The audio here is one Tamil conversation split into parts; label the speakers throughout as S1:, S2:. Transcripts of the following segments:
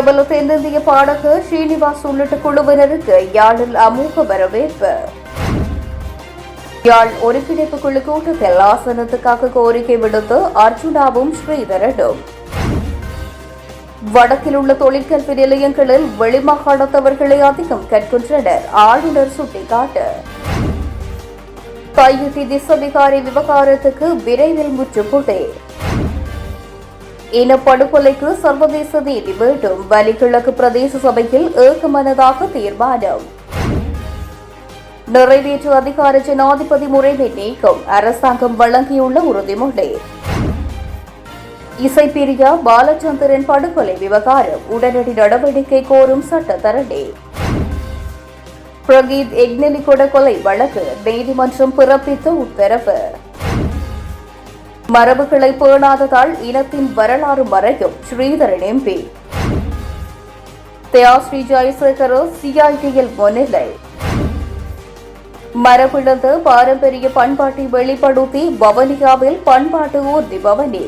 S1: பிரபல தென்னிந்திய பாடகர் ஸ்ரீனிவாஸ் உள்ளிட்ட குழுவினருக்கு யாழில் அமோக வரவேற்பு. யாழ் ஒருங்கிணைப்பு குழு கூட்டத்தில் ஆசனத்துக்காக கோரிக்கை விடுத்து அர்ஜுனாவும் ஸ்ரீதரனும். வடக்கில் உள்ள தொழிற்கல்வி நிலையங்களில் வெளிமாகாணத்தவர்களை அதிகம் கற்கின்றனர் ஆளுநர் சுட்டிக்காட்டு. கையுத்தி திசவிகாரி விவகாரத்துக்கு விரைவில் முற்றுப்புள்ளி. இனப்படுகொலைக்கு சர்வதேச நீதி வேண்டும். வலிகிழக்கு பிரதேச சபையில் ஏகமனதாக தீர்மானம். நிறைவேற்று அதிகார ஜனாதிபதி முறைமை நீக்கம். அரசாங்கம் வழங்கியுள்ள உறுதிமொழி. இசைப்பிரியா பாலச்சந்திரன் படுகொலை விவகாரம். உடனடி நடவடிக்கை கோரும் சட்டத்தரணி. பிரகீத் எக்னெலிகொட கொலை வழக்கு. நீதிமன்றம் பிறப்பித்த உத்தரவு. மரபுகளை பேணாததால் இனத்தின் வரலாறு மறையும் ஸ்ரீதரன் எம்பி தயாஸ்ரீ ஜெயசேகர சிஐடியில் முன்னிலை. மரபிழந்த பாரம்பரிய பண்பாட்டை வெளிப்படுத்தி பவனியாவில் பண்பாட்டு ஊர்தி பவனி.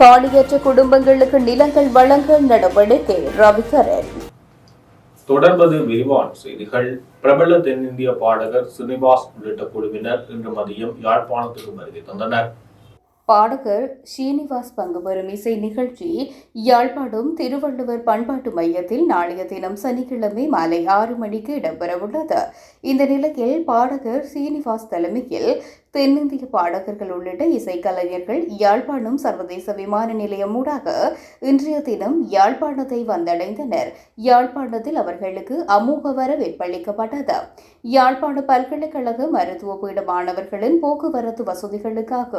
S1: காலியற்ற குடும்பங்களுக்கு நிலங்கள் வழங்க நடவடிக்கை ரவிகரன்.
S2: தொடர்வது விரிவான செய்திகள். பிரபல தென்னிந்திய பாடகர் ஸ்ரீனிவாஸ் உள்ளிட்ட குழுவினர் இன்று மதியம் யாழ்ப்பாணத்துக்கு வருகை தந்தனர்.
S1: பாடகர் ஸ்ரீனிவாஸ் பங்கு பெறும் இசை நிகழ்ச்சி யாழ்ப்பாடும் திருவள்ளுவர் பண்பாட்டு மையத்தில் நாளைய தினம் சனிக்கிழமை மாலை ஆறு மணிக்கு இடம்பெறவுள்ளது. இந்த நிலையில் பாடகர் ஸ்ரீனிவாஸ் தலைமையில் தென்னிந்திய பாடகர்கள் உள்ளிட்ட இசைக்கலைஞர்கள் யாழ்ப்பாணம் சர்வதேச விமான நிலையம் ஊடாக இன்றைய தினம் யாழ்ப்பாணத்தை வந்தடைந்தனர். யாழ்ப்பாணத்தில் அவர்களுக்கு அமோக வரவேற்பளிக்கப்பட்டது யாழ்ப்பாண பல்கலைக்கழக மருத்துவ பீட மாணவர்களின் போக்குவரத்து வசதிகளுக்காக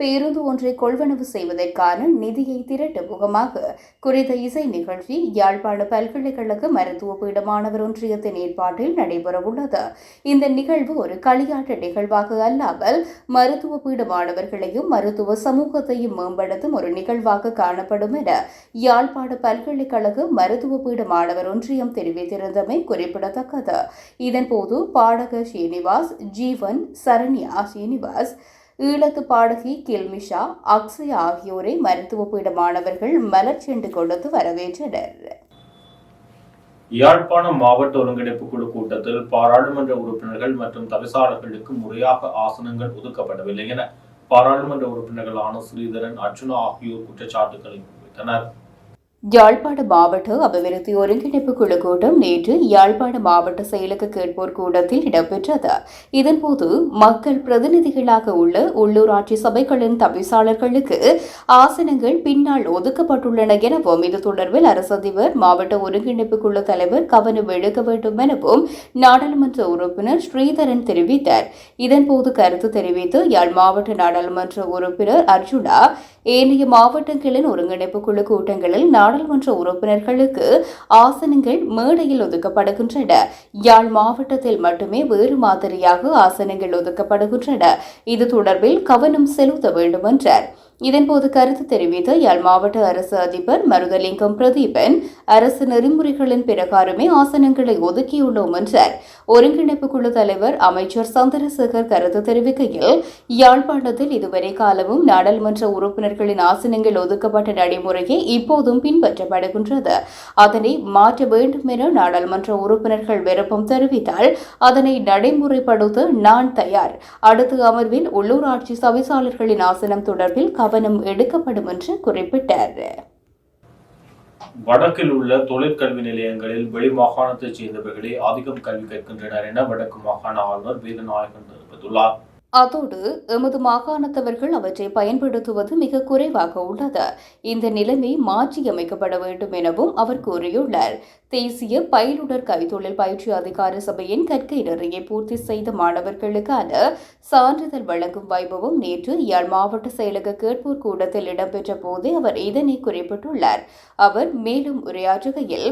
S1: பேருந்து ஒன்றை கொள்வனவு செய்வதற்கான நிதியை திரட்டும் முகமாக குறித்த இசை நிகழ்ச்சி யாழ்ப்பாண பல்கலைக்கழக மருத்துவ பீட மாணவர் ஒன்றியத்தின் ஏற்பாட்டில் நடைபெறவுள்ளது. இந்த நிகழ்வு ஒரு களியாட்ட நிகழ்வாக அல்லாமல் மருத்துவ பீட மாணவர்களையும் மருத்துவ சமூகத்தையும் மேம்படுத்தும் ஒரு நிகழ்வாக காணப்படும் என யாழ்ப்பாண பல்கலைக்கழக மருத்துவ பீட மாணவர் ஒன்றியம் தெரிவித்திருந்தமை குறிப்பிடத்தக்கது. இதன்போது பாடகர் ஸ்ரீனிவாஸ் ஜீவன் சரண்யா ஸ்ரீனிவாஸ் ஈழத்து பாடகி கில்மிஷா அக்ஷயா ஆகியோரை மருத்துவ பீட மாணவர்கள் மலர் செண்டு கொடுத்து வரவேற்றனர்.
S2: யாழ்ப்பாணம் மாவட்ட ஒருங்கிணைப்பு குழு கூட்டத்தில் பாராளுமன்ற உறுப்பினர்கள் மற்றும் தவிசாளர்களுக்கு முறையாக ஆசனங்கள் ஒதுக்கப்படவில்லை என பாராளுமன்ற உறுப்பினர்களான ஸ்ரீதரன் அர்ஜுனா ஆகியோர் குற்றச்சாட்டுகளை முன்வைத்தனர்.
S1: யாழ்ப்பாண மாவட்ட அபிவிருத்தி ஒருங்கிணைப்பு குழு கூட்டம் நேற்று யாழ்ப்பாண மாவட்ட செயலக கேட்போர் கூட்டத்தில் இடம்பெற்றது. இதன்போது மக்கள் பிரதிநிதிகளாக உள்ள உள்ளூராட்சி சபைகளின் தவிசாளர்களுக்கு ஆசனங்கள் பின்னால் ஒதுக்கப்பட்டுள்ளன எனவும் இது தொடர்பில் அரசதிபர் மாவட்ட ஒருங்கிணைப்பு குழு தலைவர் கவனம் எடுக்க வேண்டும் எனவும் நாடாளுமன்ற உறுப்பினர் ஸ்ரீதரன் தெரிவித்தார். இதன்போது கருத்து தெரிவித்து யாழ் மாவட்ட நாடாளுமன்ற உறுப்பினர் அர்ஜுனா ஏனைய மாவட்டங்களின் ஒருங்கிணைப்பு குழு கூட்டங்களில் நாடாளுமன்ற உறுப்பினர்களுக்கு ஆசனங்கள் மேடையில் ஒதுக்கப்படுகின்றன. யாழ் மாவட்டத்தில் மட்டுமே வேறு மாதிரியாக ஆசனங்கள் ஒதுக்கப்படுகின்றன. இது தொடர்பில் கவனம் செலுத்த வேண்டும் என்றார் இதன்போது கருத்து தெரிவித்த யாழ் மாவட்ட அரசு அதிபர் மருதலிங்கம் பிரதீபன் அரசு நெறிமுறைகளின் பிரகாரமே ஆசனங்களை ஒதுக்கியுள்ளோம் என்றார். ஒருங்கிணைப்பு குழு தலைவர் அமைச்சர் சந்திரசேகர் கருத்து தெரிவிக்கையில் யாழ்ப்பாணத்தில் இதுவரை காலமும் நாடாளுமன்ற உறுப்பினர்களின் ஆசனங்கள் ஒதுக்கப்பட்ட நடைமுறையே இப்போதும் பின்பற்றப்படுகின்றது. அதனை மாற்ற வேண்டும் என நாடாளுமன்ற உறுப்பினர்கள் விருப்பம் தெரிவித்தால் அதனை நடைமுறைப்படுத்த நான் தயார். அடுத்த அமர்வில் உள்ளூராட்சி சபைசாளர்களின் ஆசனம் தொடர்பில் கவனம் எடுக்கப்படும் என்று குறிப்பிட்டார்.
S2: வடக்கில் உள்ள தொழிற்கல்வி நிலையங்களில் வெளிமாகாணத்தைச் சேர்ந்தவர்களே அதிகம் கல்வி கற்கின்றனர் என வடக்கு மாகாண ஆளுநர் வேதநாயகன் தெரிவித்துள்ளார்.
S1: அதோடு எமது மாகாணத்தவர்கள் அவற்றை பயன்படுத்துவது மிக குறைவாக உள்ளது. இந்த நிலைமை மாற்றியமைக்கப்பட வேண்டும் எனவும் அவர் கூறியுள்ளார். தேசிய பயிலுடர் கைத்தொழில் பயிற்சி அதிகார சபையின் கற்கை நிறையை பூர்த்தி செய்த மாணவர்களுக்கான சான்றிதழ் வழங்கும் வைபவம் நேற்று யாழ் மாவட்ட செயலக கேட்போர் கூடத்தில் இடம்பெற்ற போது அவர் இதனை குறிப்பிட்டுள்ளார். அவர் மேலும் உரையாற்றுகையில்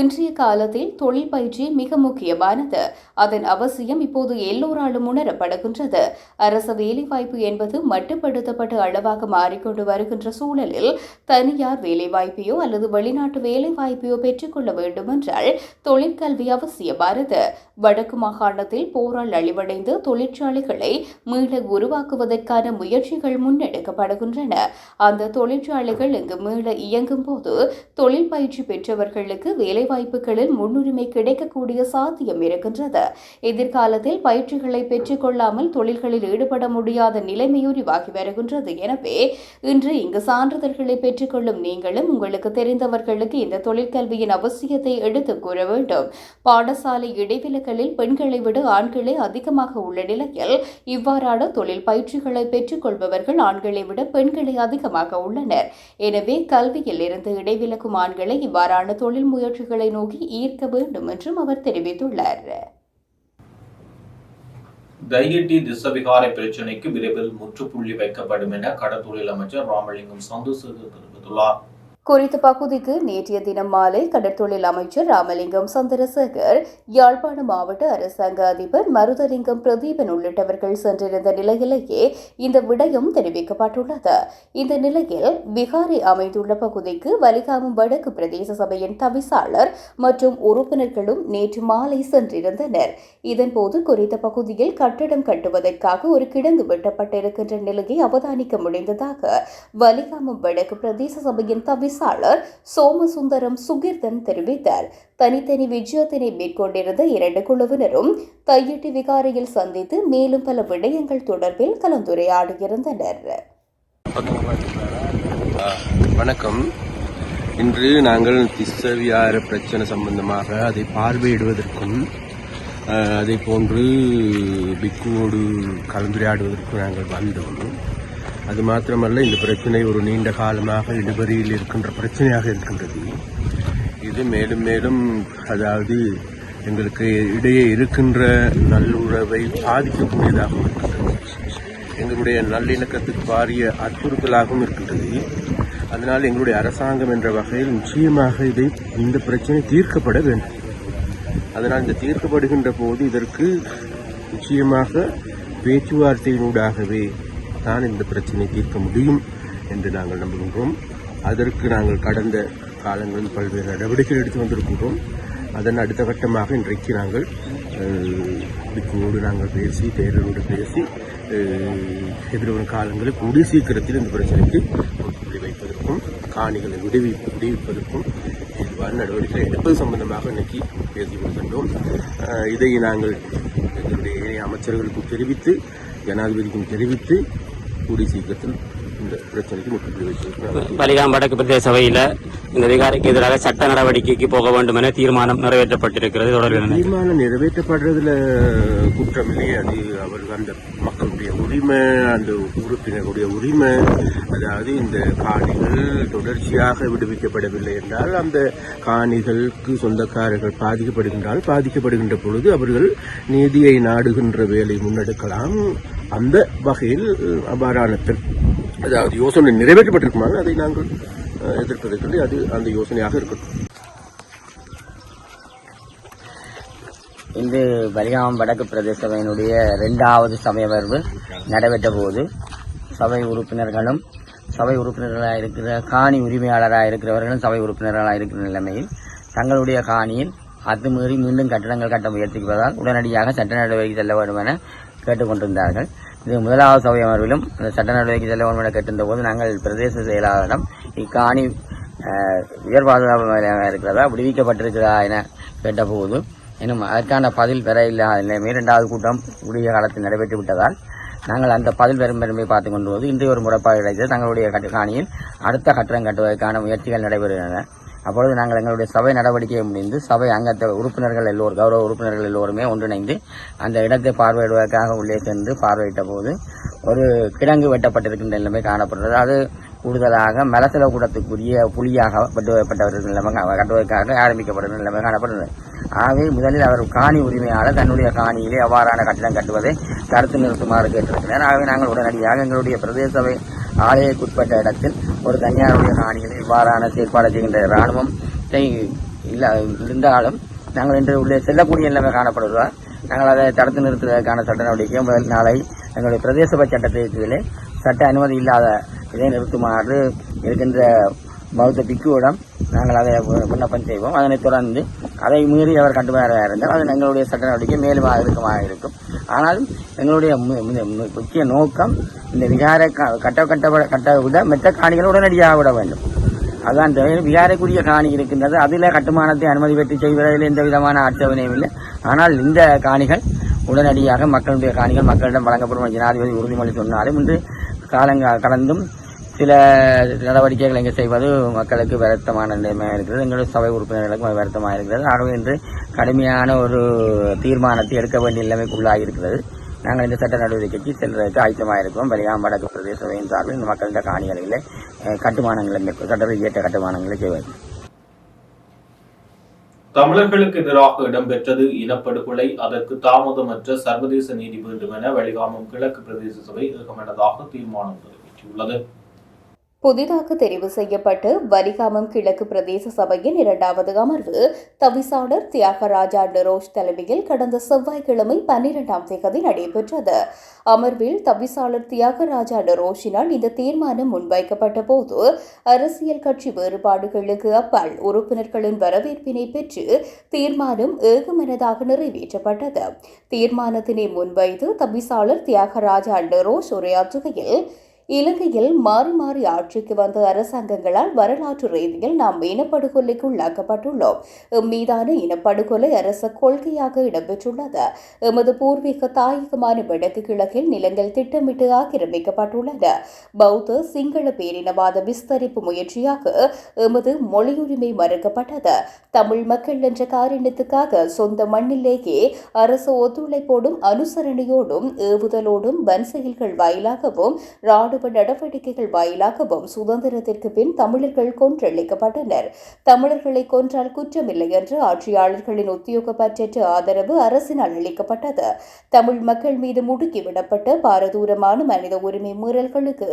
S1: இன்றைய காலத்தில் தொழில் பயிற்சி மிக முக்கியமானது. அதன் அவசியம் இப்போது எல்லோராலும் உணரப்படுகின்றது. அரசு வேலைவாய்ப்பு என்பது மட்டுப்படுத்தப்பட்ட அளவாக மாறிக்கொண்டு வருகின்ற சூழலில் தனியார் வேலைவாய்ப்பையோ அல்லது வெளிநாட்டு வேலைவாய்ப்பையோ பெற்றுக்கொள்ள வேண்டுமென்றால் தொழிற்கல்வி அவசியமானது. வடக்கு மாகாணத்தில் போரால் அழிவடைந்து தொழிற்சாலைகளை மீள உருவாக்குவதற்கான முயற்சிகள் முன்னெடுக்கப்படுகின்றன. அந்த தொழிற்சாலைகள் இங்கு மீள இயங்கும் போது தொழில் பயிற்சி பெற்றவர்களுக்கு வேலைவாய்ப்புகளில் முன்னுரிமை கிடைக்கக்கூடிய சாத்தியம் இருக்கின்றது. எதிர்காலத்தில் பயிற்சிகளை பெற்றுக்கொள்ளாமல் தொழில்களில் ஈடுபட முடியாத நிலைமையுரிவாகி வருகின்றது. எனவே இன்று இங்கு சான்றிதழ்களை பெற்றுக்கொள்ளும் நீங்களும் உங்களுக்கு தெரிந்தவர்களுக்கு இந்த தொழிற்கல்வியின் அவசியத்தை எடுத்து கூற வேண்டும். பாடசாலை இடைவிலகலில் பெண்களை விட ஆண்களே அதிகமாக உள்ள நிலையில் இவ்வாறான தொழில் பயிற்சிகளை பெற்றுக்கொள்பவர்கள் ஆண்களை விட பெண்களே அதிகமாக உள்ளனர். எனவே கல்வியில் இருந்து இடைவிலக்கும் ஆண்களை இவ்வாறான தொழில் முயற்சி முயற்சிகளை நோக்கி ஈர்க்க வேண்டும் என்றும் அவர் தெரிவித்துள்ளார்.
S2: தையட்டி திசவிகார பிரச்சினைக்கு விரைவில் முற்றுப்புள்ளி வைக்கப்படும் என கடத்தொழில் அமைச்சர் ராமலிங்கம் சந்திரசேகர் தெரிவித்துள்ளார்.
S1: குறித்த பகுதிக்கு நேற்றைய தினம் மாலை கடற்தொழில் அமைச்சர் ராமலிங்கம் சந்திரசேகர் யாழ்ப்பாண மாவட்ட அரசாங்க அதிபர் மருதலிங்கம் பிரதீபன் உள்ளிட்டவர்கள் சென்றிருந்த நிலையிலேயே இந்த விடயம் தெரிவிக்கப்பட்டுள்ளது. இந்த நிலையில் விகாரை அமைந்துள்ள பகுதிக்கு வலிகாமம் வடக்கு பிரதேச சபையின் தவிசாளர் மற்றும் உறுப்பினர்களும் நேற்று மாலை சென்றிருந்தனர். இதன்போது குறித்த பகுதியில் கட்டடம் கட்டுவதற்காக ஒரு கிடங்கு வெட்டப்பட்டிருக்கின்ற நிலையை அவதானிக்க முடிந்ததாக வலிகாமம் வடக்கு பிரதேச சபையின் தவிசாளர் சோமசுந்தரம் சுகீர்தன் தெரிவித்தார். தனித்தனி விஜயத்தினை மேற்கொண்டிருந்த இரண்டு குழுவினரும் தையிட்டி விகாரையில் சந்தித்து மேலும் பல விடயங்கள் தொடர்பில் கலந்துரையாடியிருந்தனர்.
S3: வணக்கம். இன்று நாங்கள் திஸ்ஸவியார பிரச்சனை சம்பந்தமாக அதை பார்வையிடுவதற்கும் அதே அதை போன்று பிக்குவோடு கலந்துரையாடுவதற்கும் நாங்கள் வந்தோம். அது மாத்திரமல்ல இந்த பிரச்சனை ஒரு நீண்ட காலமாக இடுபறியில் இருக்கின்ற பிரச்சனையாக இருக்கின்றது. இது மேலும் மேலும் அதாவது எங்களுக்கு இடையே இருக்கின்ற நல்லுறவை பாதிக்கக்கூடியதாகவும் இருக்கின்றது. எங்களுடைய நல்லிணக்கத்துக்கு பாரிய அச்சுறுத்தலாகவும் இருக்கின்றது. அதனால் எங்களுடைய அரசாங்கம் என்ற வகையில் நிச்சயமாக இதை இந்த பிரச்சனை தீர்க்கப்பட வேண்டும். அதனால் இந்த தீர்க்கப்படுகின்ற போது இதற்கு நிச்சயமாக பேச்சுவார்த்தையினூடாகவே தான் இந்த பிரச்சனை தீர்க்க முடியும் என்று நாங்கள் நம்புகின்றோம். அதற்கு நாங்கள் கடந்த காலங்களில் பல்வேறு நடவடிக்கைகள் எடுத்து வந்திருக்கின்றோம். அதன் அடுத்த கட்டமாக இன்றைக்கு நாங்கள் இதுக்கோடு நாங்கள் பேசி தேர்தலோடு பேசி எதிர்வரும் காலங்களில் கூடிய சீக்கிரத்தில் இந்த பிரச்சனைக்கு முற்றுப்புள்ளி வைப்பதற்கும் காணிகளை விடுவி விடுவிப்பதற்கும் இதுவான நடவடிக்கை எடுப்பது சம்பந்தமாக இன்னைக்கு பேசி கொள்கின்றோம் இதை நாங்கள் எங்களுடைய அமைச்சர்களுக்கும் தெரிவித்து ஜனாதிபதிக்கும் தெரிவித்து கூடிய சீக்கிரத்தில் இந்த பிரச்சனைக்கு முற்றுப்புள்ளி
S4: பலிகாம் வடக்கு பிரதேச சபையில இந்த விகாரைக்கு எதிராக சட்ட நடவடிக்கைக்கு போக வேண்டும் என தீர்மானம் நிறைவேற்றப்பட்டிருக்கிறது. தொடர்பில்?
S3: தீர்மானம் நிறைவேற்றப்படுறதுல குற்றம் இல்லையே. அது அவர்கள் அந்த மக்களுடைய உரிமை அந்த உறுப்பினருடைய உரிமை. அதாவது இந்த காணிகள் தொடர்ச்சியாக விடுவிக்கப்படவில்லை என்றால் அந்த காணிகளுக்கு சொந்தக்காரர்கள் பாதிக்கப்படுகின்றால் பாதிக்கப்படுகின்ற பொழுது அவர்கள் நீதியை நாடுகின்ற வேலை முன்னெடுக்கலாம். அந்த வகையில் அவ்வாறான அதாவது யோசனை நிறைவேற்றப்பட்டிருக்குமானால் அதை நாங்கள் எதிர்ப்பதை சொல்லி அது அந்த யோசனையாக இருக்கட்டும்.
S5: இன்று பலிகாமம் வடக்கு பிரதேச சபையினுடைய இரண்டாவது சமயவர்வு நடைபெற்ற போது சபை உறுப்பினர்களும் சபை உறுப்பினர்களாக இருக்கிற காணி உரிமையாளராக இருக்கிறவர்களும் சபை உறுப்பினர்களாக இருக்கிற நிலைமையில் தங்களுடைய காணியில் அத்துமீறி மீண்டும் கட்டடங்கள் கட்ட முயற்சிப்பதால் உடனடியாக சட்ட நடவடிக்கை செல்ல வேண்டும் என கேட்டுக்கொண்டிருந்தார்கள். இது முதலாவது சபை அமர்விலும் இந்த சட்ட நடவடிக்கை செல்ல வேண்டும் என கேட்டிருந்த போது நாங்கள் பிரதேச செயலாளரிடம் இக்காணி உயர் பாதுகாப்பு நிலையமாக இருக்கிறதா விடுவிக்கப்பட்டிருக்கிறதா என கேட்டபோது இன்னும் அதற்கான பதில் பெற இல்லாத நிலைமை இரண்டாவது கூட்டம் உரிய காலத்தில் நடைபெற்று விட்டதால் நாங்கள் அந்த பதில் பெறும் பெருமையை பார்த்துக் கொண்டு வந்து இன்று ஒரு முறைப்பாடு கிடைத்தது. தங்களுடைய கட்டு காணியில் அடுத்த கட்டடம் கட்டுவதற்கான முயற்சிகள் நடைபெறுகின்றன. அப்பொழுது நாங்கள் எங்களுடைய சபை நடவடிக்கையை முடிந்து சபை அங்கத்த உறுப்பினர்கள் எல்லோரும் கௌரவ உறுப்பினர்கள் எல்லோருமே ஒன்றிணைந்து அந்த இடத்தை பார்வையிடுவதற்காக உள்ளே சென்று பார்வையிட்ட போது ஒரு கிடங்கு வெட்டப்பட்டிருக்கின்ற நிலைமை காணப்படுகிறது. அது கூடுதலாக மலசல கூடத்துக்குரிய புலியாக வெட்டுவப்பட்டவர்கள் நிலைமை கட்டுவதற்காக ஆரம்பிக்கப்பட்ட நிலைமை காணப்படுகிறது. ஆகவே முதலில் அவர் காணி உரிமையாளர் தன்னுடைய காணியிலே அவ்வாறான கட்டிடம் கட்டுவதை தடுத்து நிறுத்துமாறு கேட்டிருக்கிறார். ஆகவே நாங்கள் உடனடியாக எங்களுடைய பிரதேச சபை ஆலயக்குட்பட்ட இடத்தில் ஒரு தனியாருடைய காணிகளை இவ்வாறான செயற்பாடு செய்கின்ற இராணுவம் இல்ல இருந்தாலும் நாங்கள் இன்று உள்ளே செல்லக்கூடிய நிலைமை காணப்படுவதால் நாங்கள் அதை தடுத்து நிறுத்துவதற்கான சட்ட நடவடிக்கை முதல் நாளை எங்களுடைய பிரதேச சபை சட்டத்திலே சட்ட அனுமதி இல்லாத இதை நிறுத்துமாறு இருக்கின்ற பௌத்த பிக்குவிடம் நாங்கள் அதை விண்ணப்பம் செய்வோம். அதனைத் தொடர்ந்து அதை மீறி அவர் கண்டுபிடியாக இருந்தால் அது எங்களுடைய சட்ட நடவடிக்கை மேலும் இருக்குமாக இருக்கும். ஆனாலும் எங்களுடைய முக்கிய நோக்கம் இந்த விகாரை கட்ட கட்ட கட்ட விட மெத்த காணிகள் உடனடியாக விட வேண்டும். அதான் தேவை. விகாரைக்குரிய காணி இருக்கின்றது. அதில் கட்டுமானத்தை அனுமதி பெற்று செய்வதில் எந்த விதமான ஆட்சேபனையும் இல்லை. ஆனால் இந்த காணிகள் உடனடியாக மக்களுடைய காணிகள் மக்களிடம் வழங்கப்படும் ஜனாதிபதி உறுதிமொழி சொன்னாலும் இன்று காலங்க கடந்தும் சில நடவடிக்கைகள் இங்கே செய்வது மக்களுக்கு வருத்தமான நிலைமையாக இருக்கிறது. எங்களுடைய சபை உறுப்பினர்களுக்கும் வருத்தமாக இருக்கிறது. ஆகவே இன்று கடுமையான ஒரு தீர்மானத்தை எடுக்க வேண்டிய நிலைமைக்குள்ளாக இருக்கிறது. நாங்கள் இந்த சட்ட நடவடிக்கைக்கு செல்வதற்கு ஆயத்தமாக இருக்கிறோம். வெளியாம் வடக்கு பிரதேச சபையின் சார்பில் இந்த மக்களின் காணிகளில் கட்டுமானங்களை மேற்கொள் சட்டத்தில் இயற்ற கட்டுமானங்களை செய்வது.
S2: தமிழர்களுக்கு எதிராக இடம்பெற்றது இனப்படுகொலை. அதற்கு தாமதமற்ற சர்வதேச நீதி வேண்டும் என வலிகாமம் கிழக்கு பிரதேச சபை ஏகமனதாக தீர்மானம் நிறைவேற்றியுள்ளது.
S1: புதிதாக தெரிவு செய்யப்பட்டு வலிகாமம் கிழக்கு பிரதேச சபையின் இரண்டாவது அமர்வு தவிசாளர் தியாகராஜா நிரோஷ் தலைமையில் கடந்த செவ்வாய்க்கிழமை பன்னிரெண்டாம் தேதி நடைபெற்றது. அமர்வில் தவிசாளர் தியாகராஜா நிரோஷினால் இந்த தீர்மானம் முன்வைக்கப்பட்ட போது அரசியல் கட்சி வேறுபாடுகளுக்கு அப்பால் உறுப்பினர்களின் வரவேற்பினை பெற்று தீர்மானம் ஏகமனதாக நிறைவேற்றப்பட்டது. தீர்மானத்தினை முன்வைத்து தவிசாளர் தியாகராஜா நிரோஷ் உரையாற்றுகையில் இலங்கையில் மாறி மாறி ஆட்சிக்கு வந்த அரசாங்கங்களால் வரலாற்று ரீதியில் நாம் இனப்படுகொலைக்கு உள்ளாக்கப்பட்டுள்ளோம் மீதான இனப்படுகொலை அரச கொள்கையாக இடம்பெற்றுள்ளது. எமது பூர்வீக தாயகமான வடக்கு கிழக்கில் நிலங்கள் திட்டமிட்டு ஆக்கிரமிக்கப்பட்டுள்ளன. பௌத்த சிங்கள பேரினவாத விஸ்தரிப்பு முயற்சியாக எமது மொழியுரிமை மறுக்கப்பட்டது. தமிழ் மக்கள் என்ற காரணத்துக்காக சொந்த மண்ணிலேயே அரசு ஒத்துழைப்போடும் அனுசரணையோடும் ஏவுதலோடும் வன் செயல்கள் வாயிலாகவும் ராணுவ நடவடிக்கைகள் வாயிலாகவும் சுதந்திரத்திற்கு பின் தமிழர்கள் கொன்றளிக்கப்பட்டனர் தமிழர்களை கொன்றால் குற்றமில்லை என்று ஆட்சியாளர்களின் உத்தியோகப்பற்ற ஆதரவு அரசினால் அளிக்கப்பட்டது. தமிழ் மக்கள் மீது முடுக்கிவிடப்பட்ட பாரதூரமான மனித உரிமை மீறல்களுக்கு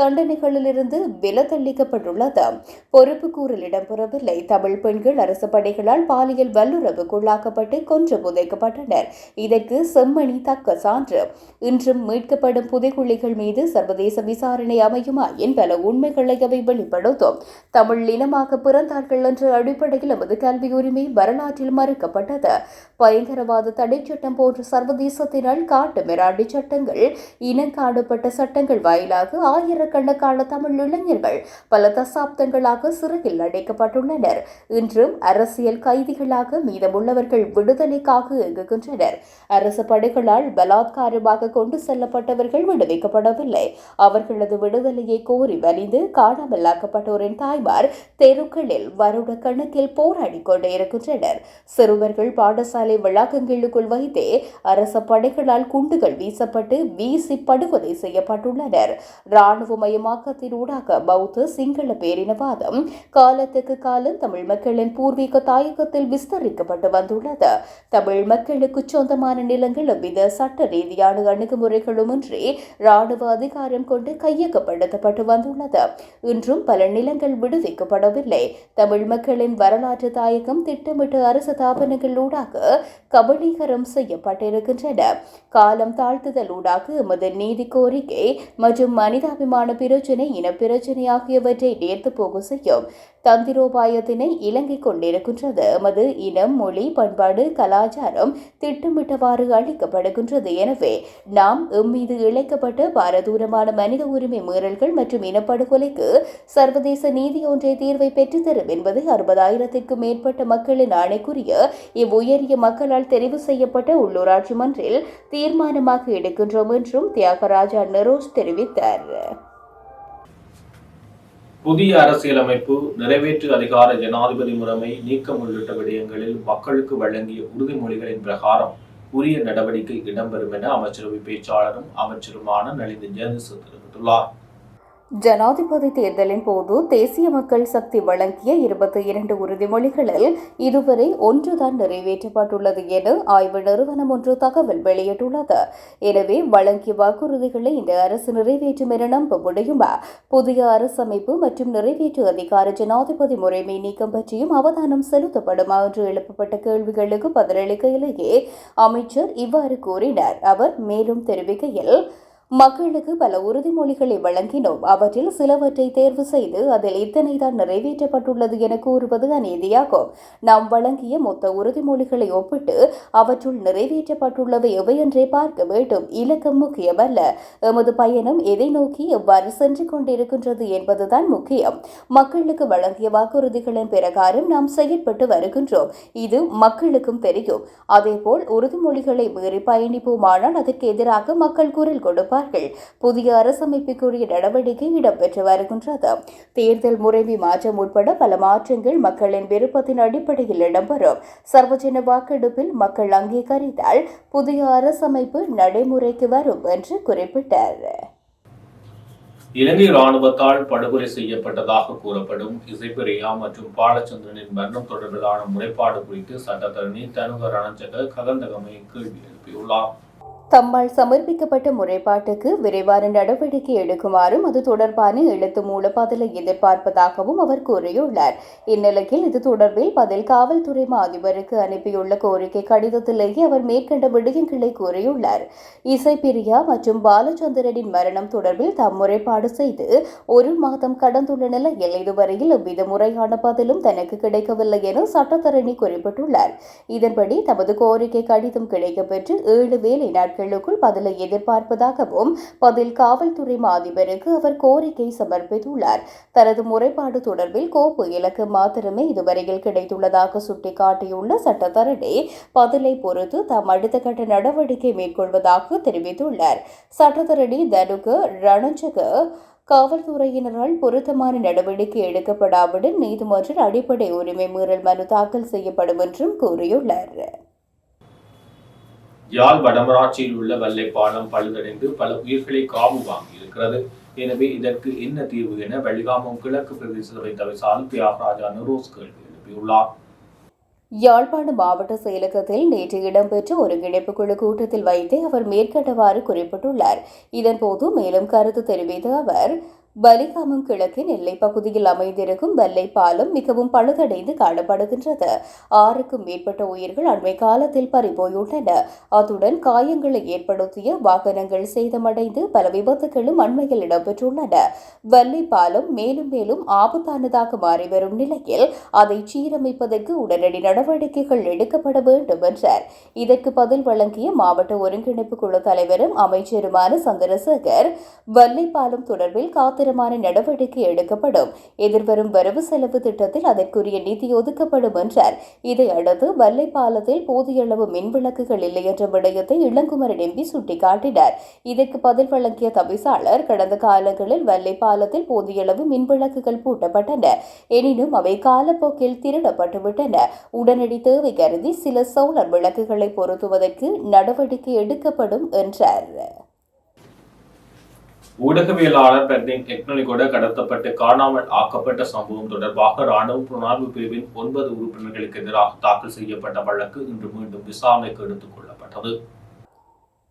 S1: தண்டனைகளிலிருந்து விலத்தளிக்கப்பட்டுள்ளது. பொறுப்பு கூறல் இடம்பெறவில்லை தமிழ் பெண்கள் அரசு படைகளால் பாலியல் வல்லுறவுக்குள்ளாக்கப்பட்டு கொன்று புதைக்கப்பட்டனர். இதற்கு செம்மணி தக்க சான்று. இன்றும் மீட்கப்படும் புதைகுழிகள் மீது சர்வதேச விசாரணை அமையுமா பல உண்மைகளை அவை வெளிப்படுத்தும். தமிழ் இனமாக பிறந்தார்கள் என்ற அடிப்படையில் எமது கல்வி உரிமை வரலாற்றில் மறுக்கப்பட்டது. பயங்கரவாத தடை சட்டம் போன்ற சர்வதேசத்தினால் காட்டு மிராண்டி சட்டங்கள் இனங்காணப்பட்ட சட்டங்கள் வாயிலாக ஆயிரக்கணக்கான தமிழ் இளைஞர்கள் பல தசாப்தங்களாக சிறையில் அடைக்கப்பட்டுள்ளனர். இன்றும் அரசியல் கைதிகளாக மீதமுள்ளவர்கள் விடுதலைக்காக இயங்குகின்றனர். அரசு படைகளால் பலாத்காரமாக கொண்டு செல்லப்பட்டவர்கள் விடுவிக்கப்படவில்லை. அவர் அவர்களது விடுதலையை கோரி வலிந்து காணாமலாக்கப்பட்டோரின் தாய்மார் தெருக்களில் வருட கணக்கில் போராடி கொண்டே இருக்கின்றனர். சிறுவர்கள் பாடசாலை வளாகங்களுக்குள் வைத்தே அரச படைகளால் குண்டுகள் வீசப்பட்டு வீசி படுகொலை செய்யப்பட்டுள்ளனர் இராணுவமயமாக்கத்தினூடாக பௌத்த சிங்கள பேரினவாதம் காலத்துக்கு காலம் தமிழ் மக்களின் பூர்வீக தாயகத்தில் விஸ்தரிக்கப்பட்டு வந்துள்ளது. தமிழ் மக்களுக்கு சொந்தமான நிலங்கள் வித சட்ட ரீதியான அணுகுமுறைகளுமின்றி இராணுவ அதிகாரம் கொண்டு கையகப்படுத்தப்பட்டு வந்துள்ளது. இன்றும் பல நிலங்கள் விடுவிக்கப்படவில்லை. தமிழ் மக்களின் வரலாற்று தாயகம் திட்டமிட்ட அரசு தாபனங்களூடாக கபலீகரம் செய்யப்பட்டிருக்கின்றன. காலம் தாழ்த்துதலூடாக எமது நீதி கோரிக்கை மற்றும் மனிதாபிமான பிரச்சினை இன பிரச்சினை ஆகியவற்றை நேர்த்து போக செய்யும். தந்திரோபாயத்தினை இலங்கை கொண்டிருக்கின்றது. எமது இனம் மொழி பண்பாடு கலாச்சாரம் திட்டமிட்டவாறு அளிக்கப்படுகின்றது. எனவே நாம் எம்மீது இழைக்கப்பட்ட பாரதூரமான மனித உரிமை மீறல்கள் மற்றும் இனப்படுகொலைக்கு சர்வதேச நீதி ஒன்றை தீர்வை பெற்றுத்தரும் என்பது அறுபதாயிரத்திற்கும் மேற்பட்ட மக்களின் ஆணைக்குரிய இவ்வுயரிய மக்களால் தெரிவு செய்யப்பட்ட உள்ளூராட்சி மன்றில் தீர்மானமாக எடுக்கின்றோம் என்றும் தியாகராஜா நெரோஸ் தெரிவித்தார்.
S2: புதிய அரசியலமைப்பு நிறைவேற்று அதிகார ஜனாதிபதி முறைமை நீக்கம் உள்ளிட்ட விடயங்களில் மக்களுக்கு வழங்கிய உறுதிமொழிகளின் பிரகாரம் உரிய நடவடிக்கை இடம்பெறும் என அமைச்சரவை பேச்சாளரும் அமைச்சருமான நளிந்த ஜெயந்த் தெரிவித்துள்ளார்.
S1: ஜனாதிபதி தேர்தலின் போது தேசிய மக்கள் சக்தி வழங்கிய இருபத்தி இரண்டு உறுதிமொழிகளில் இதுவரை ஒன்றுதான் நிறைவேற்றப்பட்டுள்ளது என ஆய்வு நிறுவனம் ஒன்று தகவல் வெளியிட்டுள்ளது. எனவே வழங்கிய வாக்குறுதிகளை இந்த அரசு நிறைவேற்றும் என நம்ப முடியுமா? புதிய அரசமைப்பு மற்றும் நிறைவேற்று அதிகார ஜனாதிபதி முறைமை நீக்கம் பற்றியும் அவதானம் செலுத்தப்படுமா என்று எழுப்பப்பட்ட கேள்விகளுக்கு பதிலளிக்கையிலேயே அமைச்சர் இவ்வாறு கூறினார். அவர் மேலும் தெரிவிக்கையில் மக்களுக்கு பல உறுதிமொழிகளை வழங்கினோம். அவற்றில் சிலவற்றை தேர்வு செய்து அதில் இத்தனை தான் நிறைவேற்றப்பட்டுள்ளது என கூறுவது அநீதியாகும். நாம் வழங்கிய மொத்த உறுதிமொழிகளை ஒப்பிட்டு அவற்றுள் நிறைவேற்றப்பட்டுள்ளவை எவையென்றே பார்க்க வேண்டும். இலக்கம் முக்கியமல்ல. எமது பயணம் எதை நோக்கி எவ்வாறு சென்று கொண்டிருக்கின்றது என்பதுதான் முக்கியம். மக்களுக்கு வழங்கிய வாக்குறுதிகளின் பிரகாரம் நாம் செயற்பட்டு வருகின்றோம். இது மக்களுக்கும் தெரியும். அதேபோல் உறுதிமொழிகளை மீறி பயணிப்போமானால் அதற்கு எதிராக மக்கள் குரல் கொடுப்பார்கள் புதிய அரசமைப்புக்குரிய நடவடிக்கை இடம்பெற்று வருகின்றது. தேர்தல் முறைமை மாற்றம் உட்பட பல மாற்றங்கள் மக்களின் விருப்பத்தின் அடிப்படையில் இடம்பெறும். சர்வஜன வாக்கெடுப்பில் மக்கள் அங்கீகரித்தால் புதிய அரசமைப்பு நடைமுறைக்கு வரும் என்று குறிப்பிட்டார்.
S2: இலங்கை ராணுவத்தால் படுகொலை செய்யப்பட்டதாக கூறப்படும் இசைப்பிரியா மற்றும் பாலச்சந்திரனின் மரணம் தொடர்பிலான முறைப்பாடு குறித்து சட்டத்தரணி தனுக ரணஞ்சக கதந்தகமை கேள்வி எழுப்பியுள்ளார்.
S1: தம்மால் சமர்ப்பிக்கப்பட்ட முறைப்பாட்டுக்கு விரைவான நடவடிக்கை எடுக்குமாறும் அது தொடர்பான எழுத்து மூல பதிலை எதிர்பார்ப்பதாகவும் அவர் கூறியுள்ளார். இந்நிலையில் இது தொடர்பில் பதில் காவல்துறை அதிபருக்கு அனுப்பியுள்ள கோரிக்கை கடிதத்திலேயே அவர் மேற்கண்ட விடயங்களை கூறியுள்ளார். இசைப்பிரியா மற்றும் பாலச்சந்திரனின் மரணம் தொடர்பில் தம் முறைப்பாடு செய்து ஒரு மாதம் கடந்துள்ள நிலையில் இதுவரையில் எவ்வித முறையான பதிலும் தனக்கு கிடைக்கவில்லை என சட்டத்தரணி குறிப்பிட்டுள்ளார். இதன்படி தமது கோரிக்கை கடிதம் கிடைக்கப்பெற்று ஏழு வேலை நாட்களுக்குள் பதிலை எதிர்பார்ப்பதாகவும் பதில் காவல்துறை மாதிபருக்கு அவர் கோரிக்கை சமர்ப்பித்துள்ளார். தனது முறைப்பாடு தொடர்பில் கோப்பு இலக்கு மாத்திரமே இதுவரையில் கிடைத்துள்ளதாக சுட்டிக்காட்டியுள்ள சட்டத்தரணி பதிலை பொறுத்து தாம் அடுத்த கட்ட நடவடிக்கை மேற்கொள்வதாக தெரிவித்துள்ளார். சட்டத்தரணி தனுக ரணஞ்சக காவல்துறையினரால் பொருத்தமான நடவடிக்கை எடுக்கப்படாவிடன் நீதிமன்றில் அடிப்படை உரிமை மீறல் மனு தாக்கல் செய்யப்படும் என்றும் கூறியுள்ளார்.
S2: யாழ் வடமராட்சியில் உள்ள வெள்ளை பழுதடைந்து பல உயிர்களை காவு வாங்கியிருக்கிறது. எனவே இதற்கு என்ன தீர்வு என வெள்ளிகாமம் கிழக்கு பிரதேச சபை தவிசால் தியாகராஜா நிரோஸ் கேள்வி எழுப்பியுள்ளார்.
S1: யாழ்ப்பாண மாவட்ட செயலகத்தில் நேற்று இடம்பெற்ற ஒருங்கிணைப்பு குழு கூட்டத்தில் வைத்து அவர் மேற்கண்டவாறு குறிப்பிட்டுள்ளார். இதன்போது மேலும் கருத்து தெரிவித்த அவர் பலிகாமம் கிழக்கின் எல்லைப் பகுதியில் அமைந்திருக்கும் வெள்ளை பாலம் மிகவும் பழுதடைந்து காணப்படுகின்றது. ஆறுக்கும் மேற்பட்ட உயிர்கள் அண்மை காலத்தில் பறிபோயுள்ளன. அத்துடன் காயங்களை ஏற்படுத்திய வாகனங்கள் சேதமடைந்து பல விபத்துகளும் அண்மையில் இடம்பெற்றுள்ளன. வெள்ளை பாலம் மேலும் மேலும் ஆபத்தானதாக மாறி வரும் நிலையில் அதை சீரமைப்பதற்கு உடனடி நடவடிக்கைகள் எடுக்கப்பட வேண்டும் என்றார். இதற்கு பதில் வழங்கிய மாவட்ட ஒருங்கிணைப்பு குழு தலைவரும் அமைச்சருமான சந்திரசேகர் வெள்ளை பாலம் தொடர்பில் காத்திரமான நடவடிக்கை எடுக்கப்படும். எதிர்வரும் வரவு செலவு திட்டத்தில் அதற்குரிய நிதி ஒதுக்கப்படும் என்றார். இதையடுத்து வல்லைப்பாலத்தில் போதிய அளவு மின் விளக்குகள் இல்லை என்ற விடயத்தை இளங்குமரன் எம்பி சுட்டிக்காட்டினார். இதற்கு பதில் வழங்கிய தவிசாளர் கடந்த காலங்களில் வல்லைப்பாலத்தில் போதிய அளவு மின் விளக்குகள் பூட்டப்பட்டன. எனினும் அவை காலப்போக்கில் திருடப்பட்டுவிட்டன உடனடி தேவை கருதி சில சோலார் விளக்குகளை பொருத்துவதற்கு நடவடிக்கை எடுக்கப்படும் என்றார்.
S2: ஊடகவியலாளர் பெர்னின் எக்னலிகோட கடத்தப்பட்டு காணாமல் ஆக்கப்பட்ட சம்பவம் தொடர்பாக ராணுவ புலனாய்வு பிரிவின் ஒன்பது உறுப்பினர்களுக்கு எதிராக தாக்கல் செய்யப்பட்ட வழக்கு இன்று மீண்டும் விசாரணைக்கு எடுத்துக் கொள்ளப்பட்டது.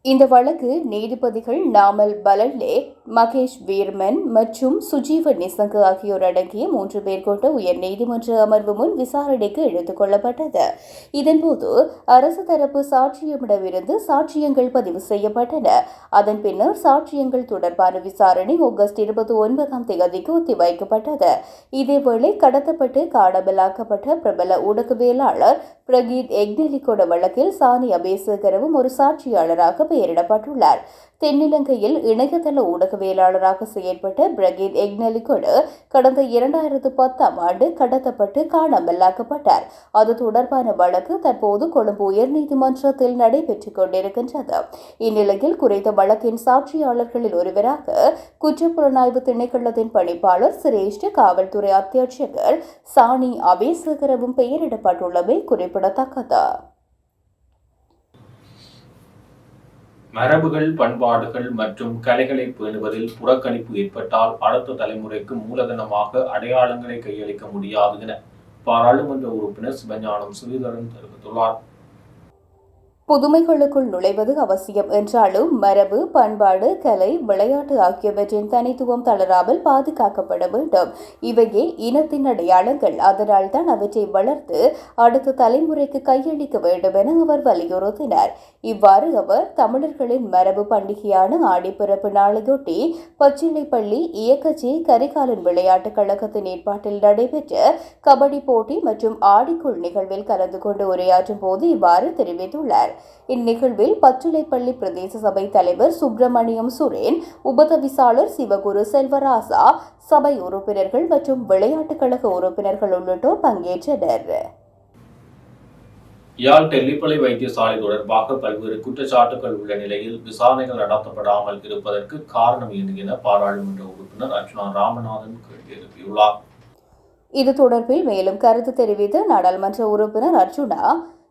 S1: இந்த வழக்கு நீதிபதிகள் நாமல் பலல்லே மகேஷ் வீர்மன் மற்றும் சுஜீவ நிசங்க ஆகியோர் அடங்கிய மூன்று பேர் கொண்ட உயர் நீதிமன்ற அமர்வு முன் விசாரணைக்கு எடுத்துக் கொள்ளப்பட்டது. இதன்போது அரசு தரப்பு சாட்சியமிடமிருந்து சாட்சியங்கள் பதிவு செய்யப்பட்டன. அதன் பின்னர் சாட்சியங்கள் தொடர்பான விசாரணை ஆகஸ்ட் இருபத்தி ஒன்பதாம் தேதிக்கு ஒத்திவைக்கப்பட்டது. இதேவேளை கடத்தப்பட்டு காணாமலாக்கப்பட்ட பிரபல ஊடகவியலாளர் பிரகீத் எக்னெலிகோட வழக்கில் சானி அபேசகரவும் ஒரு சாட்சியாளராக பெயரிடப்பட்டுள்ளார் தென்னிலங்கையில் இணையதள ஊடகவியலாளராக செயற்பட்ட பிரகீத் எக்னலிகோடு கடந்த இரண்டாயிரத்து பத்தாம் ஆண்டு கடத்தப்பட்டு காணாமலாக்கப்பட்டார். அது தொடர்பான வழக்கு தற்போது கொழும்பு உயர்நீதிமன்றத்தில் நடைபெற்றுக் கொண்டிருக்கின்றது. இந்நிலையில் குறித்த வழக்கின் சாட்சியாளர்களில் ஒருவராக குற்றப்புலனாய்வு திணைக்களத்தின் பணிப்பாளர் சிரேஷ்ட காவல்துறை அத்தியட்சகர் சாணி அபேசகரவும் பெயரிடப்பட்டுள்ளமை குறிப்பிடத்தக்கது.
S2: மரபுகள் பண்பாடுகள் மற்றும் கலைகளை பேணுவதில் புறக்கணிப்பு ஏற்பட்டால் அடுத்த தலைமுறைக்கு மூலதனமாக அடையாளங்களை கையளிக்க முடியாது என பாராளுமன்ற உறுப்பினர் சிவஞானம் ஸ்ரீதரன் தெரிவித்துள்ளார்.
S1: புதுமைகளுக்குள் நுழைவது அவசியம் என்றாலும் மரபு பண்பாடு கலை விளையாட்டு ஆகியவற்றின் தனித்துவம் தளராமல் பாதுகாக்கப்பட வேண்டும். இவையே இனத்தின் அடையாளங்கள். அதனால் தான் அவற்றை வளர்த்து அடுத்த தலைமுறைக்கு கையளிக்க வேண்டும் என அவர் வலியுறுத்தினார். இவ்வாறு அவர் தமிழர்களின் மரபு பண்டிகையான ஆடிப்பிறப்பு நாளையொட்டி பச்சிலைப்பள்ளி இயக்கச்சி கரிகாலன் விளையாட்டுக் கழகத்தின் ஏற்பாட்டில் நடைபெற்ற கபடி போட்டி மற்றும் ஆடிக்குள் நிகழ்வில் கலந்து கொண்டு உரையாற்றும் போது இவ்வாறு தெரிவித்துள்ளார். இந்நிகழ்வில் பச்சிலைப்பள்ளி பிரதேச சபை தலைவர் சுப்பிரமணியம் சுரேன் உபதவிசாளர் சிவகுரு செல்வராசா சபை உறுப்பினர்கள் மற்றும் விளையாட்டுக் கழக உறுப்பினர்கள் உள்ளிட்டோர் பங்கேற்றனர்.
S2: யாழ் டெல்லிப்பளை வைத்தியசாலை தொடர்பாக பல்வேறு குற்றச்சாட்டுகள் உள்ள நிலையில் விசாரணைகள் நடத்தப்படாமல் இருப்பதற்கு காரணம் என்ன என பாராளுமன்ற உறுப்பினர் அர்ச்சுனா ராமநாதன் கேள்வி எழுப்பியுள்ளார்.
S1: இது தொடர்பில் மேலும் கருத்து தெரிவித்த நாடாளுமன்ற உறுப்பினர் அர்ஜுனா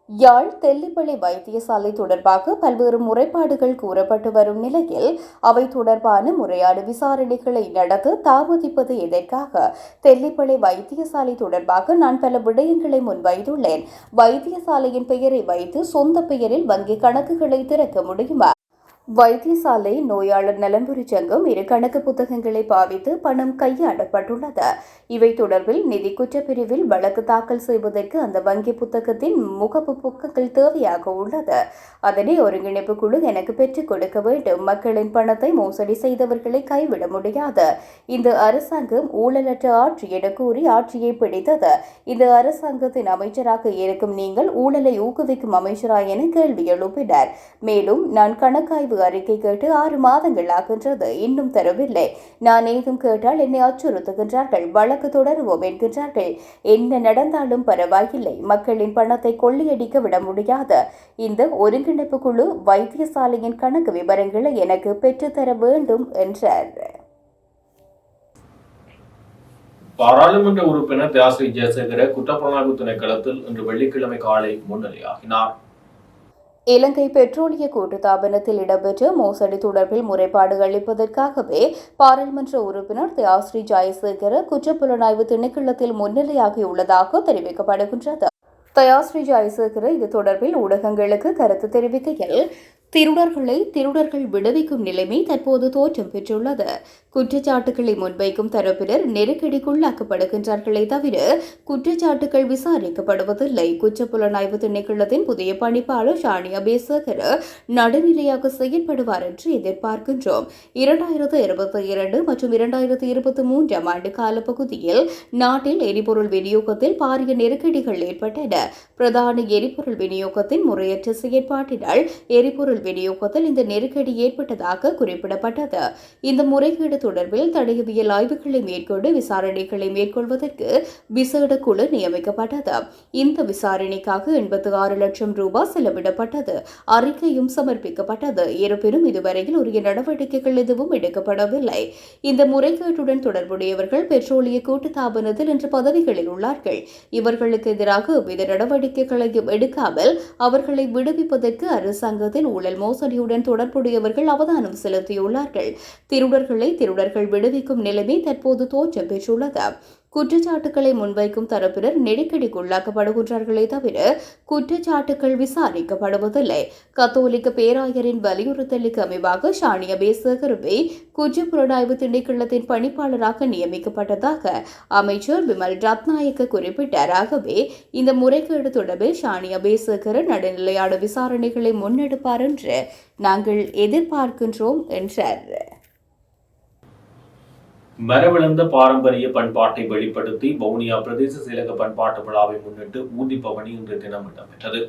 S1: யாழ் தெல்லிப்பளை வைத்தியசாலை தொடர்பாக பல்வேறு முறைப்பாடுகள் கூறப்பட்டு வரும் நிலையில் அவை தொடர்பான முறையான விசாரணைகளை நடத்த தாமதிப்பது எதற்காக? தெல்லிப்பளை வைத்தியசாலை தொடர்பாக நான் பல விடயங்களை முன்வைத்துள்ளேன். வைத்தியசாலையின் பெயரை வைத்து சொந்த பெயரில் வங்கி கணக்குகளை திறக்க முடியுமா? வைத்தியசாலை நோயாளர் நலம்புரி சங்கம் இரு கணக்கு புத்தகங்களை பாவித்து பணம் கையாடப்பட்டுள்ளது இவை தொடர்பில் நிதி குற்றப்பிரிவில் வழக்கு தாக்கல் செய்வதற்கு அந்த வங்கி புத்தகத்தின் முகப்பு புக்கங்கள் தேவையாக உள்ளது. அதனை ஒருங்கிணைப்பு குழு எனக்கு பெற்றுக் கொடுக்க வேண்டும். மக்களின் பணத்தை மோசடி செய்தவர்களை கைவிட முடியாது. இந்த அரசாங்கம் ஊழலற்ற ஆட்சி என கூறி ஆட்சியை பிடித்தது. இந்த அரசாங்கத்தின் அமைச்சராக இருக்கும் நீங்கள் ஊழலை ஊக்குவிக்கும் அமைச்சரா என கேள்வி எழுப்பினர். மேலும் நான் கணக்காய்வு அறிக்கை கேட்டு ஆறு மாதங்கள் ஆகின்றது. இன்னும் தரவில்லை. நான் ஏதும் கேட்டால் என்னை அச்சுறுத்துகின்றார்கள். வழக்கு வழக்கு தொடருவோம் என்கின்றார்கள். என்ன நடந்தாலும் பரவாயில்லை. மக்களின் பணத்தை கொள்ளையடிக்க விட முடியாத இந்த ஒருங்கிணைப்பு குழு வைத்தியசாலையின் கணக்கு விவரங்களை எனக்கு பெற்றுத்தர வேண்டும் என்றார்.
S2: பாராளுமன்ற உறுப்பினர் தியாஸ்ரீ ஜெயசேகர குற்றப்புலனாய்வு திணைக்களத்தில் இன்று வெள்ளிக்கிழமை காலை முன்னிலையாகினார்.
S1: இலங்கை பெட்ரோலிய கூட்டுத்தாபனத்தில் இடம்பெற்ற மோசடி தொடர்பில் முறைப்பாடு அளிப்பதற்காகவே பாராளுமன்ற உறுப்பினர் தியாஸ்ரீ ஜெயசேகர குற்றப்புலனாய்வு திணைக்களத்தில் முன்னிலையாகியுள்ளதாக தெரிவிக்கப்படுகின்றது. தயாஸ்ரீ ஜெயசேகர இது தொடர்பில் ஊடகங்களுக்கு கருத்து தெரிவிக்கையில் திருடர்களை திருடர்கள் விடுவிக்கும் நிலைமை தற்போது தோற்றம் பெற்றுள்ளது. குற்றச்சாட்டுகளை முன்வைக்கும் தரப்பினர் நெருக்கடிக்குள்ளாக்கப்படுகின்றார்களே தவிர குற்றச்சாட்டுகள் விசாரிக்கப்படுவதில்லை. குற்றப்புலனாய்வு திணைக்களத்தின் புதிய பணிப்பாளர் ஷானியா பேசகர் நடுநிலையாக செயல்படுவார் என்று எதிர்பார்க்கின்றோம். இரண்டாயிரத்து இருபத்தி இரண்டு மற்றும் இரண்டாயிரத்து இருபத்தி மூன்றாம் ஆண்டு காலப்பகுதியில் நாட்டில் எரிபொருள் விநியோகத்தில் பாரிய நெருக்கடிகள் ஏற்பட்டன. பிரதான எரிபொருள் விநியோகத்தின் முறையற்ற செயற்பாட்டினால் எரிபொருள் விநியோகத்தில் இந்த நெருக்கடி ஏற்பட்டதாக குறிப்பிடப்பட்டது. இந்த முறைகேடு தொடர்பில் தடயவியல் ஆய்வுகளை மேற்கொண்டு விசாரணைகளை மேற்கொள்வதற்கு விசேட குழு நியமிக்கப்பட்டது. இந்த விசாரணைக்காக எண்பத்தி ஆறு லட்சம் ரூபாய் செலவிடப்பட்டது. அறிக்கையும் சமர்ப்பிக்கப்பட்டது. இருப்பினும் இதுவரையில் உரிய நடவடிக்கைகள் எதுவும் எடுக்கப்படவில்லை. இந்த முறைகேட்டுடன் தொடர்புடையவர்கள் பெட்ரோலிய கூட்டுத்தாபனத்தில் இன்று பதவிகளில் உள்ளார்கள். இவர்களுக்கு எதிராக எவ்வித நடவடிக்கைகளையும் எடுக்காமல் அவர்களை விடுவிப்பதற்கு அரசாங்கத்தில் ஊழல் மோசடியுடன் தொடர்புடையவர்கள் அவதானம் செலுத்தியுள்ளார்கள். திருடர்களை திருடர்கள் விடுவிக்கும் நிலைமை தற்போது தோற்றம் பெற்றுள்ளது குற்றச்சாட்டுகளை முன்வைக்கும் தரப்பினர் நெருக்கடிக்குள்ளாக்கப்படுகின்றார்களே தவிர குற்றச்சாட்டுகள் விசாரிக்கப்படுவதில்லை. கத்தோலிக்க பேராயரின் வலியுறுத்தலுக்கு அமைவாக ஷானிய பேசகருவை குற்றப்புலனாய்வு திணைக்களத்தின் பணிப்பாளராக நியமிக்கப்பட்டதாக அமைச்சர் விமல் ரத்நாயக்க குறிப்பிட்டார் ஆகவே இந்த முறைகேடு தொடர்பில் ஷானிய பேசகர் நடுநிலையான விசாரணைகளை முன்னெடுப்பார் என்று நாங்கள் எதிர்பார்க்கின்றோம் என்றார்.
S2: மரவிழந்த பாரம்பரிய பண்பாட்டை வெளிப்படுத்தி வவுனியா பிரதேச செயலக பண்பாட்டு விழாவை முன்னிட்டு ஊர்தி பவனி இன்று தினம் இடம்பெற்றது.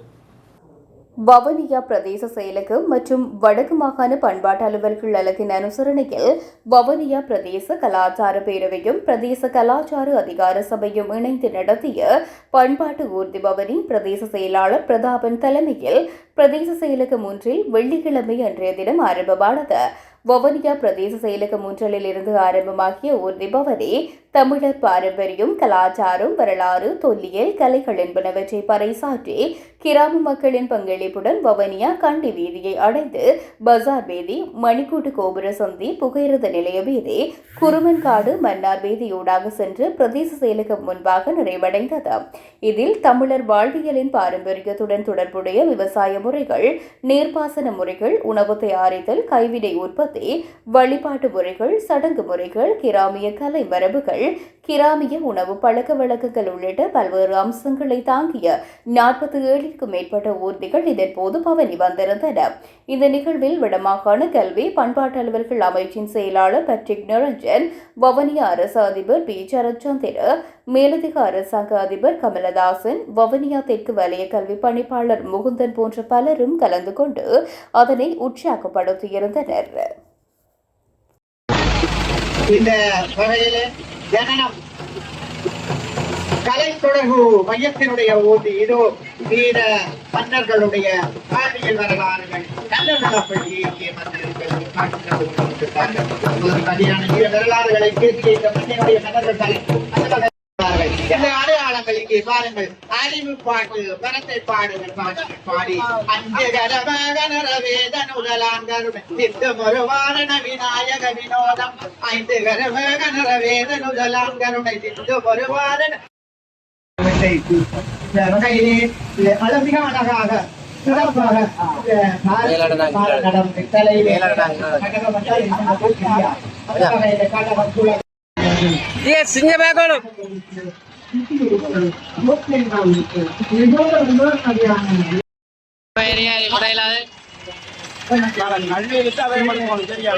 S1: வவுனியா பிரதேச செயலகம் மற்றும் வடக்கு மாகாண பண்பாட்டு அலுவலர்கள் அலகின் அனுசரணையில் வவுனியா பிரதேச கலாச்சார பேரவையும் பிரதேச கலாச்சார அதிகார சபையும் இணைந்து நடத்திய பண்பாட்டு ஊர்தி பவனி பிரதேச செயலாளர் பிரதாபன் தலைமையில் பிரதேச செயலகம் ஒன்றில் வெள்ளிக்கிழமை அன்றைய தினம் ஆரம்பமானது. வவுனியா பிரதேச செயலகம் ஒன்றலில் இருந்து ஆரம்பமாகிய ஓர் பவனி தமிழர் பாரம்பரியம் கலாச்சாரம் வரலாறு தொல்லியல் கலைகள் என்பனவற்றை பறைசாற்றி கிராம மக்களின் பங்களிப்புடன் வவனியா கண்டி வீதியை அடைந்து பஜார் வீதி மணிக்கூட்டு கோபுர சந்தி புகையிரத நிலைய வீதி குருமன்காடு மன்னார் வீதியூடாக சென்று பிரதேச செயலகம் முன்பாக நிறைவடைந்தது. இதில் தமிழர் வாழ்வியலின் பாரம்பரியத்துடன் தொடர்புடைய விவசாய முறைகள் நீர்ப்பாசன முறைகள் உணவு தயாரித்தல் கைவினை உற்பத்தி வழிபாட்டு முறைகள் சடங்கு முறைகள் கிராமிய கலை மரபுகள் கிராமிய உணவு பழக்க வழக்கங்கள் உள்ளிட்ட பல்வேறு அம்சங்களை தாங்கிய நாற்பத்தி ஏழிற்கும் மேற்பட்ட ஊர்திகள் இதன்போது பவனி வந்திருந்தன. இந்த நிகழ்வில் வடமாகாண கல்வி பண்பாட்டு அலுவல்கள் அமைச்சின் செயலாளர் பட்ரிக் நிரஞ்சன் வவனியா அரசு அதிபர் பி. சரத்சந்திர மேலதிக அரசாங்க அதிபர் கமலதாசன் வவனியா தெற்கு வலய கல்வி பணிப்பாளர் முகுந்தன் போன்ற பலரும் கலந்து கொண்டு அதனை உற்சாகப்படுத்தியிருந்தனர்.
S6: இந்த வகையிலே ஜனனம். கலை தொடர்பு மையத்தினுடைய ஊதி இதோ வீர மன்னர்களுடைய வாழ்வியல் வரலாறுகள். கல்லர்களப்பள்ளி இங்கே மன்னர்கள் காட்டுகிறது வீர வரலாறுகளை பேசிய இந்த மண்ணினுடைய மன்னர்கள் தலை இந்த அடையாளங்கள் இங்கே பாருங்கள் அறிவு பாட்டு பரத்தை பாடுகள் பாட்டு பாடி அஞ்சு கரவேதன் உடலாங்கருடன் நித்தம் ஒரு வாரண விநாயக வினோதம். ஐந்து மிக அழகாக சிறப்பாக தலையிலே கட்டப்பட்ட இந்த பூஜ்யா.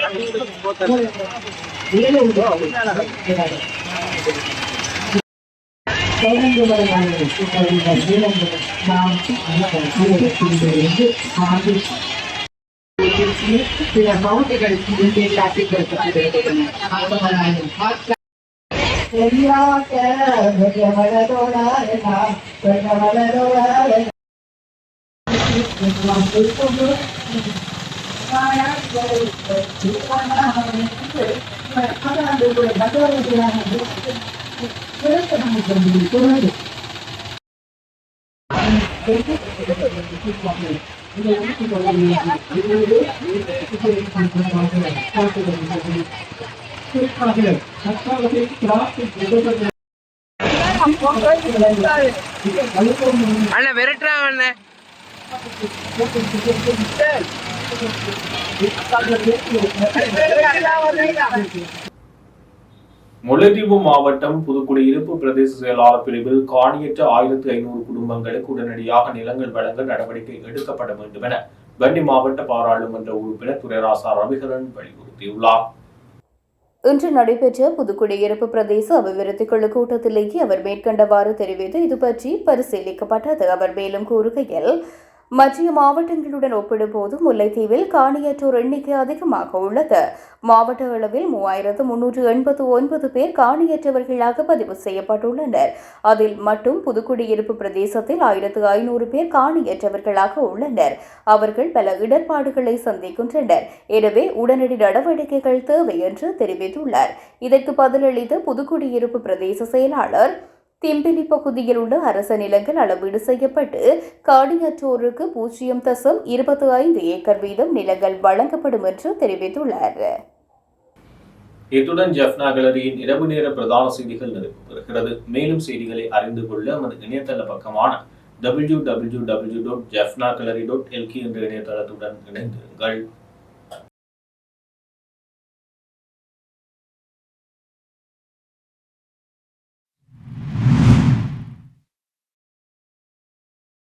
S6: அந்த வகையிலே கட்டப்பட்டுள்ள
S5: சிங்க பேக்கணும்
S6: சில பவுண்டுகள் இங்கே காட்டிக் கொடுக்கப்பட்டிருக்கின்றன தெரியாத வெள்ளவளரோடாரனா,
S5: அண்ணா விரட்டுறான் அண்ணா.
S2: முல்லைத்தீவு மாவட்டம் புதுக்குடியிருப்பு பிரதேச செயலாளர் பிரிவில் காணியற்ற ஆயிரத்து ஐநூறு குடும்பங்களுக்கு உடனடியாக நிலங்கள் வழங்க நடவடிக்கை எடுக்கப்பட வேண்டும் என வண்டி மாவட்ட பாராளுமன்ற உறுப்பினர் துரைராசா ரவிகரன் வலியுறுத்தியுள்ளார்.
S1: இன்று நடைபெற்ற புதுக்குடியிருப்பு பிரதேச அபிவிருத்தி குழு கூட்டத்திலேயே அவர் மேற்கண்டவாறு தெரிவித்து இது பற்றி பரிசீலிக்கப்பட்டது. அவர் மேலும் கூறுகையில் மற்ற மாவட்டங்களுடன் ஒப்பிடும்போது முல்லைத்தீவில் காணியற்றோர் எண்ணிக்கை அதிகமாக உள்ளது. மாவட்ட அளவில் மூவாயிரத்து முன்னூற்று எண்பத்து ஒன்பது பேர் காணியற்றவர்களாக பதிவு செய்யப்பட்டுள்ளனர். அதில் மட்டும் புதுக்குடியிருப்பு பிரதேசத்தில் ஆயிரத்து ஐநூறு பேர் காணியற்றவர்களாக உள்ளனர். அவர்கள் பல இடர்பாடுகளை சந்திக்கின்றனர். எனவே உடனடி நடவடிக்கைகள் தேவை என்று தெரிவித்துள்ளார். இதற்கு பதிலளித்த புதுக்குடியிருப்பு பிரதேச செயலாளர் திம்பிலி பகுதியில் உள்ள அரச நிலங்கள் அளவீடு செய்யப்பட்டு காடியற்றோருக்கு பூஜ்ஜியம் தசம் இருபத்தி ஐந்து ஏக்கர் வீதம் நிலங்கள் வழங்கப்படும் என்று தெரிவித்துள்ளார்.
S2: இத்துடன் ஜெஃப்னா கேலரியின் இரவு நேர பிரதான செய்திகள் நிறைவு பெறுகிறது மேலும் செய்திகளை அறிந்து கொள்ள நமது இணையதள பக்கமான W W W dot Jaffna gallery dot LK என்ற இணையதளத்துடன் இணைந்திருங்கள்.